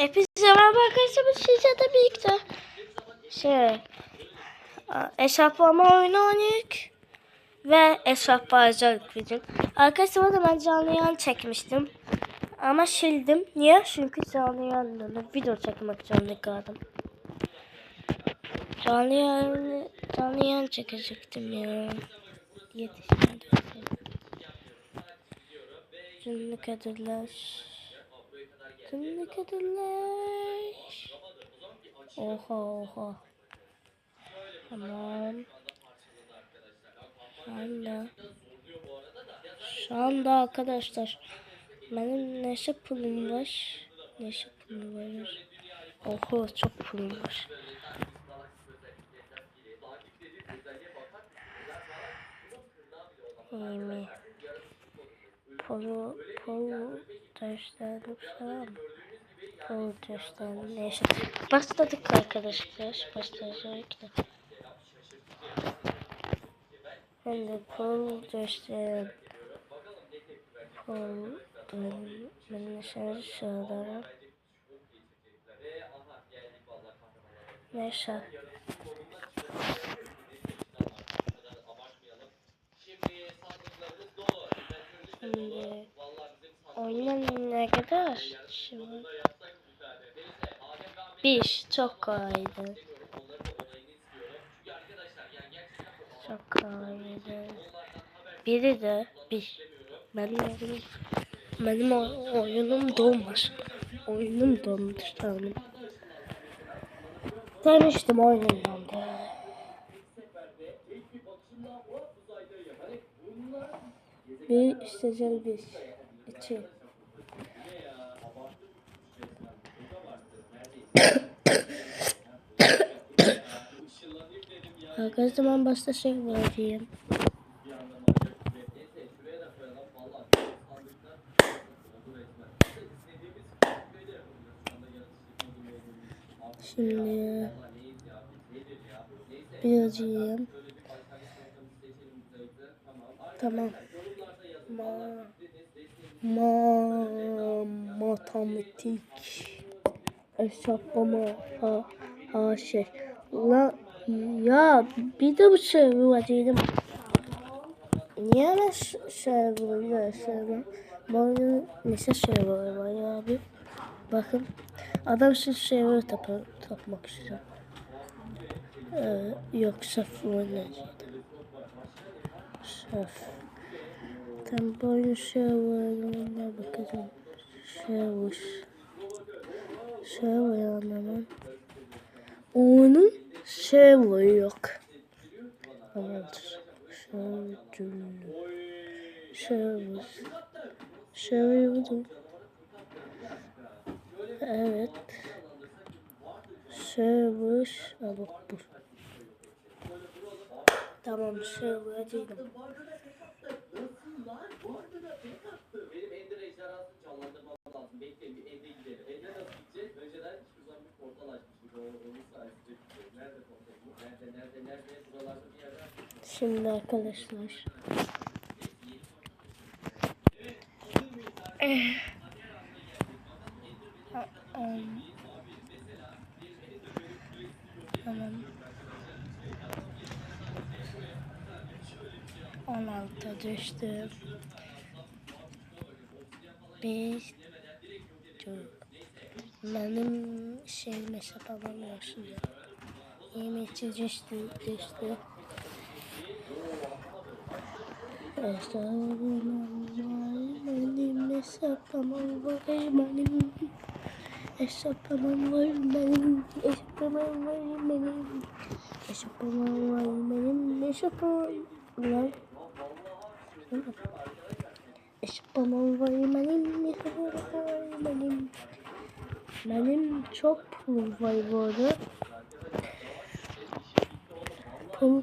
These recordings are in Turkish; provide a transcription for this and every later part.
Hepinize merhaba arkadaşlar. Size de şey hesaplama oyunu oynuyoruz. Ve esraf bağcılık bizim. Arkadaşlar orada ben canlı yayın çekmiştim. Ama sildim. Niye? Çünkü canlı yayında video çekmek zorunda kaldım. Canlı yayın, canlı yayın çekecektim ya. Yetişmedim. Günlük ödüller. Günlük ödüller. Oha oha. Tamam. Şu anda. Şu anda arkadaşlar. Benim neşe pulum var. Neşe pulum var. Oho çok pulum var. Yemi. Polu, polu gösterdim tamam mı? Polu gösterdim. Neyse. Başladık arkadaşlar. Başlayacak da. Şimdi pol gösterdim. Pol ben nişanı söylerim. Neyse. Şimdi kadar? Şimdi bir çok kolaydı. Çok kolaydı. Biri de bir. Benim oyunum, benim oyunum dolmuş. Oyunum dolmuş tanrım. Demiştim oyunum dondu. Bir isteyeceğim bir. İki. Arkadaşlar ben başta şey vereyim. Şimdi bir acıyım. Tamam. Ma, ma, matematik hesaplama ha, ha şey. La ya bir de bu şey bu acıydım. Niye ben şey ben böyle mesela şey var var ya abi. Bakın adam şey böyle tapa, tapmak istiyor. Ee, yok saf oynayacak. Saf. Tam şey var ona bakacağım. Şey. Şey var anlamam. Onun şey yok. Tamamdır. Şey cümle. Şey var. Şey var. Evet. Şevış. Aa bak bu. Tamam şevış değilim. Benim Ender ejderhasını canlandırmam lazım. Bekleyin bir Ender gidelim. Ender nasıl Şimdi arkadaşlar. Um, Tamam. 16 düştü. 5 Benim şeyim hesaplamamıyorsun ya. Yemek düştü, düştü. Benim hesaplamam var benim. Hesaplamam var benim. Hesaplamam var benim. Hesaplamam var benim. Hesaplamam var. Hesaplamam var benim. Hesaplamam var benim. Benim çok pulum var bu arada. Pul,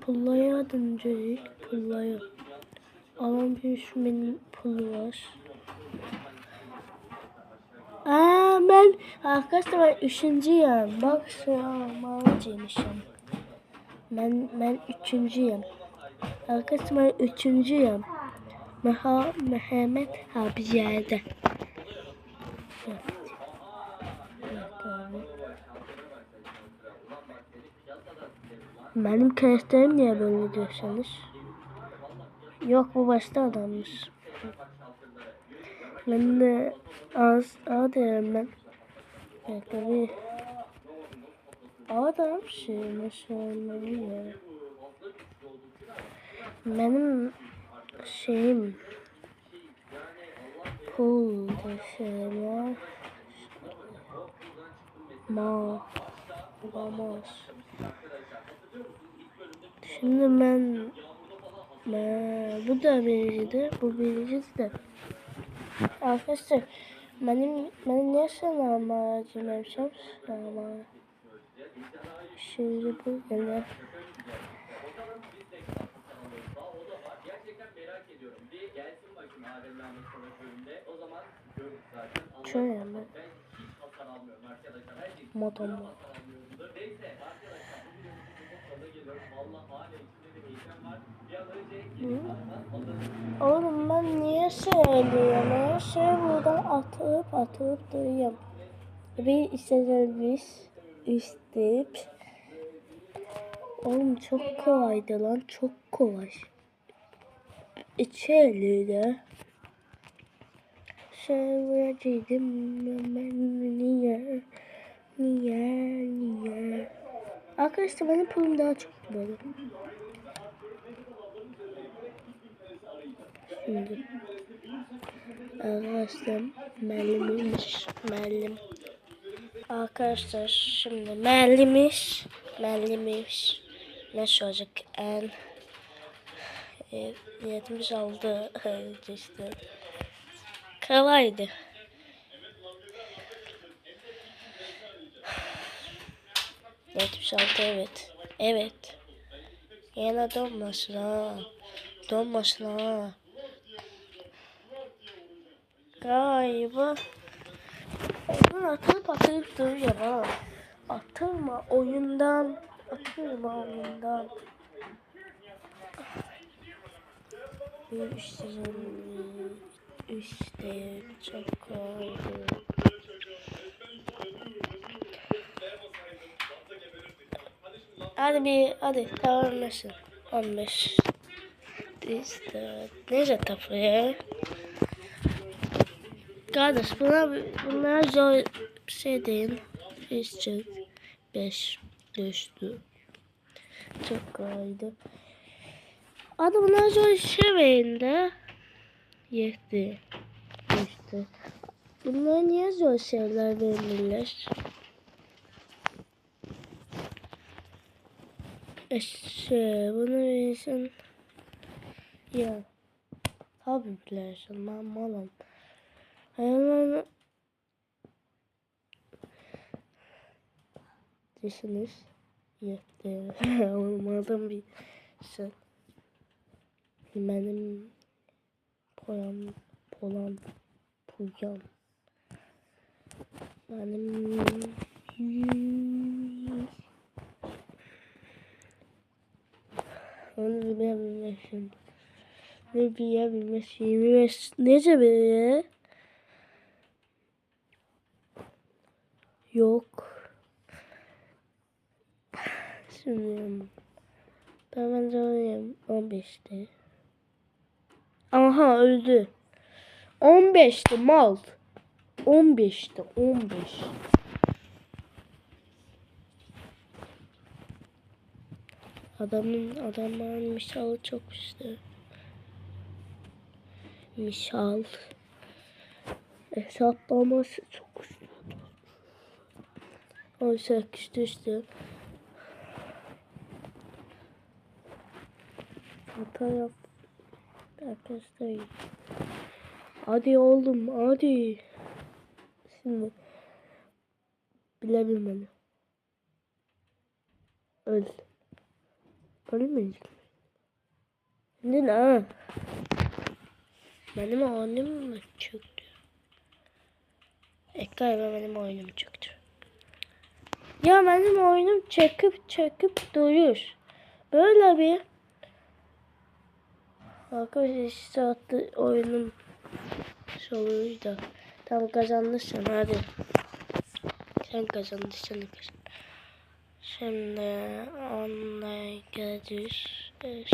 pullaya dönecek. Pullaya. Alan bir benim pulu var. Aa ben arkadaşlar ben üçüncüyüm. Bak şu an mağaracıymışım. Ben ben üçüncüyüm. Arkadaşlar ben üçüncüyüm. Meha Mehmet abi yerde şey. Benim karakterim niye böyle diyorsanız. Yok bu başta adammış. Ben de az A diyorum ben. Evet tabii. Adam şeymiş olmalı ya. Benim şeyim Pool şeyler Ma. Vamos Şimdi ben ben bu da biriciydi bu biriciydi de Arkadaşlar benim benim niye yapacağım ama şimdi bu gene Gerçekten merak ediyorum. Bir gelsin bakayım Adem Ahmet Savaş bölümünde. O zaman görürüz zaten. Ama şöyle mi? ben hiç hasar almıyorum arkadaşlar. Her şey Modum bu. hasar almıyorumdur. Neyse arkadaşlar bu videomuzun çok sonuna geliyoruz. Valla hala içinde bir heyecan var. Oğlum ben niye söylüyorum? Her şey buradan atıp atıp duruyorum. Bir istediğimiz isteyip. Oğlum çok kolaydı lan çok kolay. İçeri de Seveceğim ben niye niye niye? Arkadaşlar benim pulum daha çok böyle. Şimdi arkadaşlar Mellim'miş Mellim Arkadaşlar şimdi Mellim'miş Mellim'miş ne soracak en e, 76 işte kolaydı Yetmiş altı evet. Evet. Yine donmasın ha. Donmasın ha. Galiba Oyun atılıp atılıp duruyor ha. Atılma oyundan. Atılma oyundan. Bir işte işte çok oldu. Hadi bir hadi tamam nasıl? 15 işte neyse tapu ya. Kardeş buna bunlar zor şey değil. İşte 5 düştü. Çok kolaydı. Hadi bunlar zor şey verin. Yetti. İşte. Bunlar niye zor şeyler verirler? İşte bunu verirsin. Ya. Tabii bilirsin ben malım. Hayvanlarını düşünür. Yetti. Olmadan bir şey. Benim poyan polan puyan. Benim onu bilebilmişim. Ne bilebilmişim. Nece be? Yok. Şimdi ben bence oynayayım 15'te. Aha öldü. 15'ti mal. 15'ti 15. Adamın adamların misalı çok işte. Misal. Hesaplaması çok güçlü. Oysa işte. Hata yap. Arkadaşlar. Hadi oğlum hadi. Şimdi. Bilebilmeli. Öl. Ölmeyecek. Şimdi ne? Benim oyunum mu çöktü? E benim oyunum çöktü. Ya benim oyunum çekip çekip duruyor. Böyle bir Arkadaşlar işte attı oyunum soruyu da tam kazanmışsın hadi. Sen kazandın sen de. Şimdi onunla geleceğiz.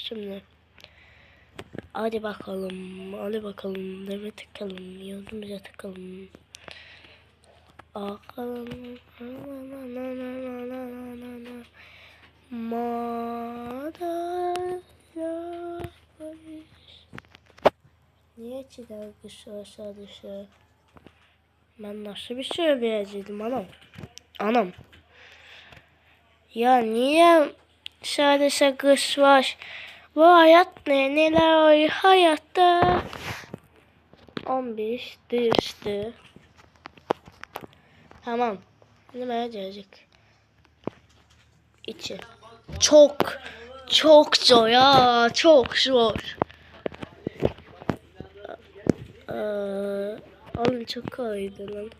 Şimdi hadi bakalım, hadi bakalım, deme tıkalım, yolumuza tıkalım. Bakalım. Madalya Niye çiğdem kışı aşağı düşüyor? Ben nasıl bir şey beğendim anam? Anam. Ya niye sadece kış var? Bu hayat ne? Neler oluyor hayatta? 15 düştü. Tamam. Şimdi bana gelecek. İçi. Çok çok zor ya. Çok zor. Ee, oğlum çok kolaydı lan.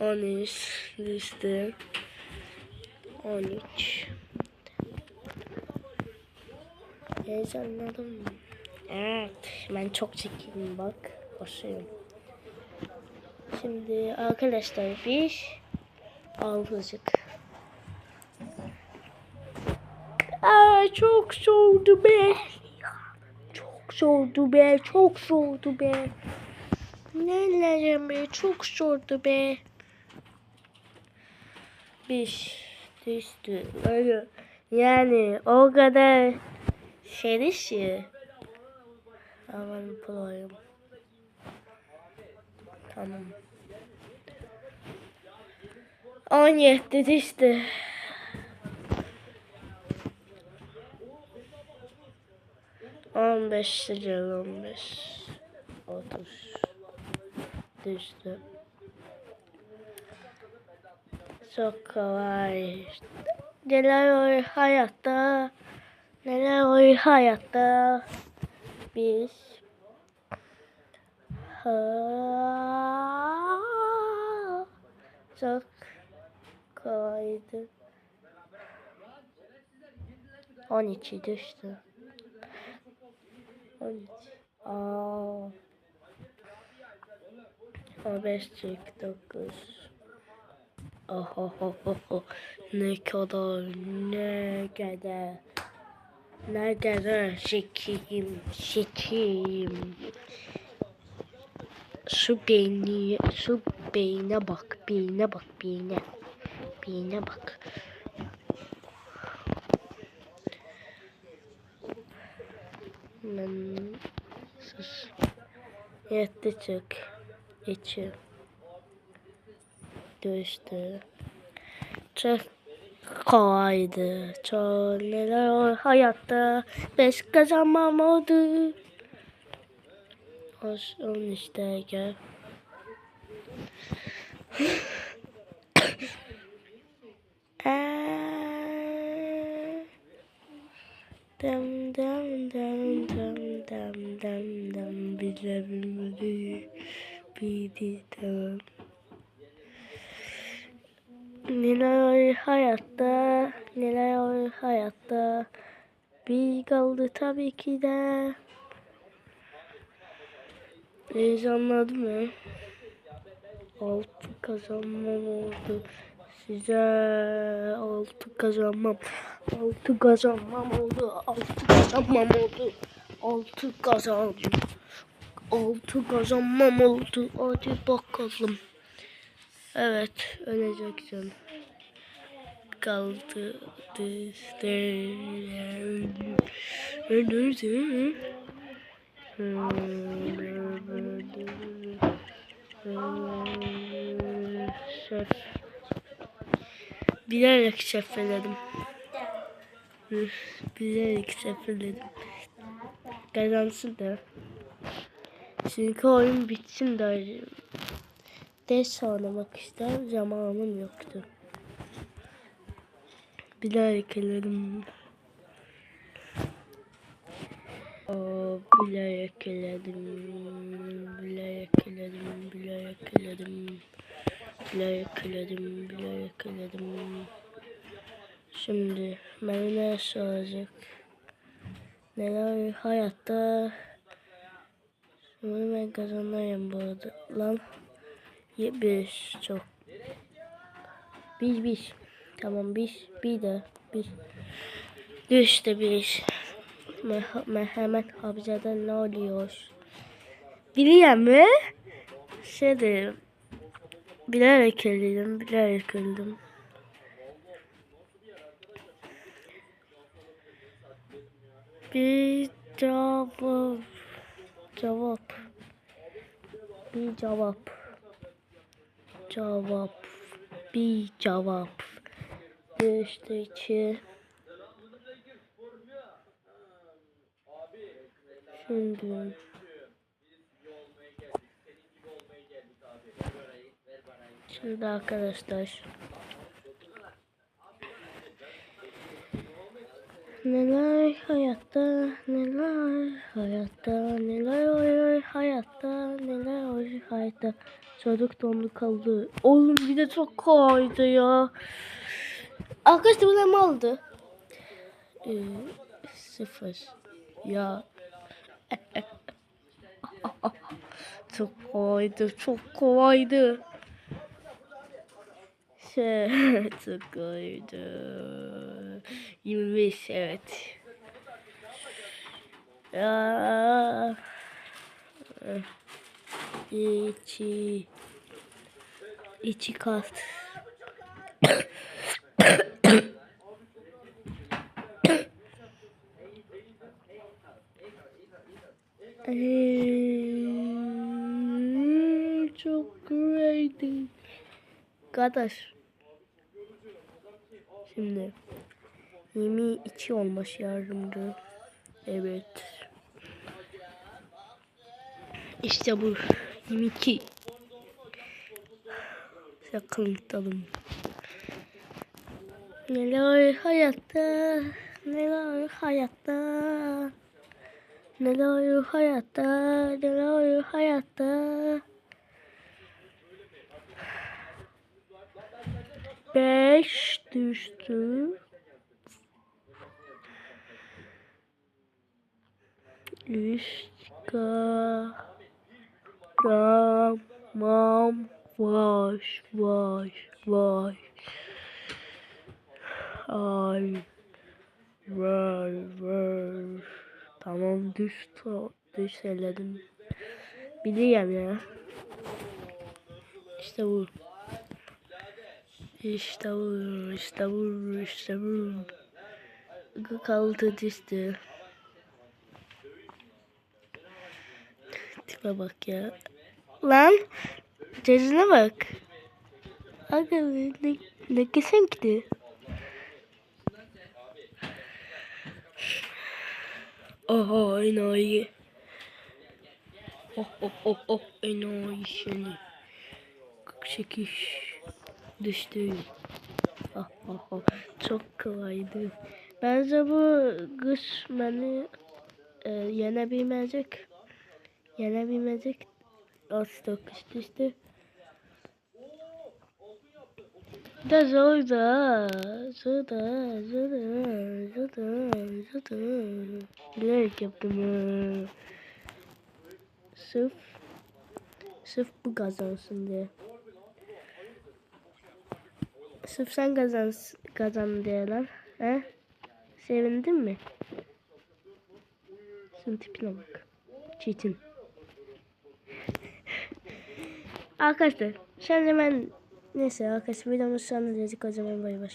13 düştü. 13. Heyecanladım? Evet. Ben çok çekeyim bak. Başlayayım. Şimdi arkadaşlar bir algıcık. Çok soğudu be. Çok soğudu be. Çok soğudu be. Nelerim be. Çok soğudu be. Bir düştü. Öyle. Yani o kadar şey ki. Aman bulayım. Tamam. 17 düştü. On beş lira on beş. Otuz. Düştü. Çok kolay. Neler oluyor hayatta? Neler oluyor hayatta? Biz ha çok kolaydı. 12 düştü. 13. Aa. 15 9. Ohohoho. Ne kadar ne kadar ne kadar zekiyim zekiyim. Şu beyni şu beyne bak beyne bak beyne beyne bak. Ben sus. Yetti çık. İçi. Düştü. Çok kolaydı. Çok neler oldu hayatta. Beş kazanmam oldu. Hoş onun işte gel. Eee, Dam dam dam dam dam dam dam bile bilmedi bidi dam. Neler hayatta, neler hayatta. Bir kaldı tabii ki de. Heyecanladım mı? Altı kazanmam oldu. Size altı kazanmam. Altı kazanmam oldu. Altı kazanmam oldu. Altı kazandım. Altı kazanmam oldu. Hadi bakalım. Evet, öleceksin. Kaldı. Ölürdü. Şef. Bilerek şefeledim. Bilerek şefeledim. Kazansın da. Çünkü oyun bitsin de ders oynamak ister zamanım yoktu. Bilerek eledim. Aa, bilerek eledim. Bilerek eledim. Bilerek eledim. Bilerek eledim. Şimdi bana ne soracak? Neler hayatta? Bunu ben kazanayım bu arada. Lan. 75 çok. Biz biz. Tamam bir, bir de bir. Düştü bir. Meh- Mehmet Hamza'da ne oluyor? Biliyor mu? Şey dedim. Bilerek öldüm, bilerek öldüm. Bir cevap. Cevap. Bir cevap. Cevap. Bir cevap. Düştü iki. Şimdi. Şimdi arkadaşlar. Neler hayatta, neler hayatta, neler oluyor hayatta, neler oluyor hayatta. Çocuk dondu kaldı. Oğlum bir de çok kolaydı ya. Arkadaşlar bu ne aldı? Ee, sıfır. Ya. çok kolaydı, çok kolaydı. Çok kolaydı. 25 evet. Ya. İçi. İçi kast. Çok great. Kardeş. Şimdi 22 olmuş yardımcı. Evet. İşte bu 22. Sakın tutalım. Neler hayatta, neler hayatta. Neler hayatta, neler hayatta. Beş düştü. Üç Tamam. Vaş, vaş, vaş. Ay. Vay, vay. Tamam düş to düş eledim. Biliyorum ya. İşte bu. İşte bu, işte bu, işte bu. Kaldı düştü. Tipe bak ya. Lan. Cezine bak. Aga ne, ne kesen gitti. Oha enayi. Oh oh oh oh enayi seni. 48 düştü. Ah ah ah çok kolaydı. Bence bu kış beni e, yenebilmeyecek. Yenebilmeyecek. Az da kış düştü. Da zor da, zor da, zor da, zor da, zor da. Bilerek yaptım. Sırf, sırf bu kazansın diye. Sırf sen kazan, kazan diye lan. He? Sevindin mi? Şunun tipine bak. Çetin. Arkadaşlar, şimdi ben neyse arkadaşlar videomuz sonuna geldik o zaman bay bay.